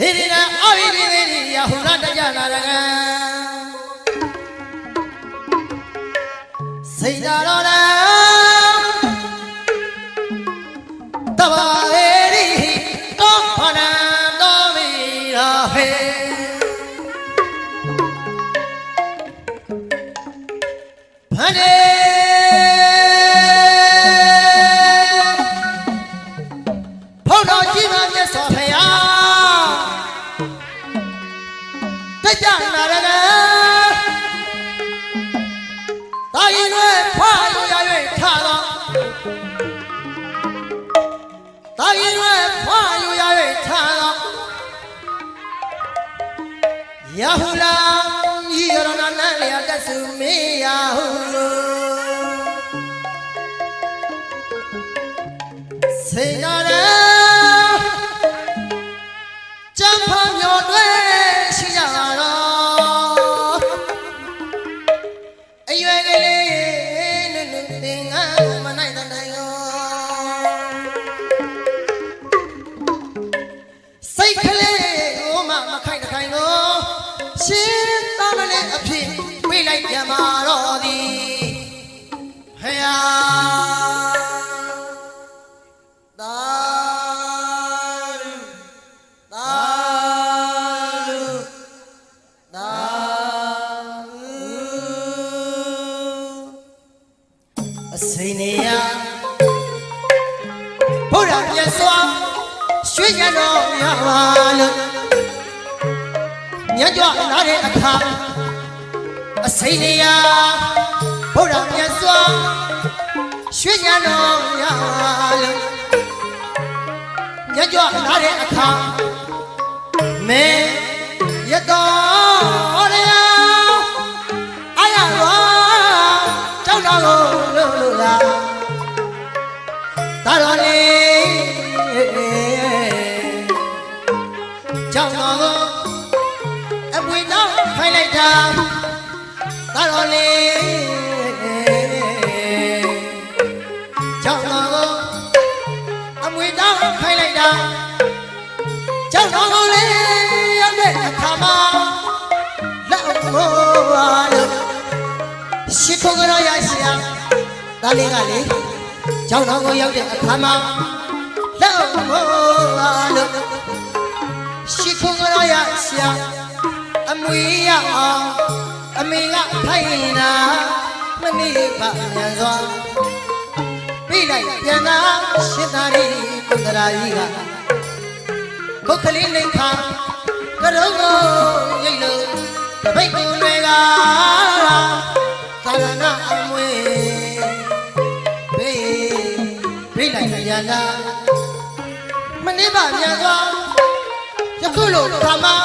ဒေဒီနာအဘိဒေဒေဒီယဟုရတကြနာရကံစိတ်သာတော်နာတ တကြနာရကံတာ ရှင်းသားလည်းအဖြစ်ပြေးလိုက်ပြန်มาတော့သည်ဖယားသာဓုသာဓုသာဓုအစိနေယဘုရားမြတ်စွာရွှေရတော်မြတ်ပါလို့ မြတ်ကြွလာတဲ့အခါအစိနေယဘုရားမြတ်စွာရွှေရတော်မြတ်ပါလို့ညကြွလာတဲ့အခါမဲရတော်ရအာရဝါကြောက်တော်ကိုလို့လို့လားတာတော်လေးကြောက်တော်ကိုအပွေတော့ဖိုင်လိုက် တာတာတော်လေးကြောက်တော်ကိုအမွေတောင်းခိုင်းလိုက်တာကြောက်တော်ကိုလေရောက်တဲ့အခါမှာလက်မိုးပါလို့ရှိခိုးကြရရရှိအောင်ဒါလေးကလေကြောက်တော်ကိုရောက်တဲ့အခါမှာလက်မိုးပါလို့ရှိခိုးကြရရရှိအောင်အ မွေရအောင်အမေကခိုင်းတာမနေပါမြန်စွာပြလိုက်ပြန်လာရှင်သာရိပုတ္တရာကြီးကခုတ်ကလေးလိန်ခါကရုံးကိုရိတ်လို့တပိတ်ကိုတွေကသာရဏအမွေဘေးပြလိုက်ပြန်လာမနစ်ပါမြန်စွာယခုလိုခါမှာ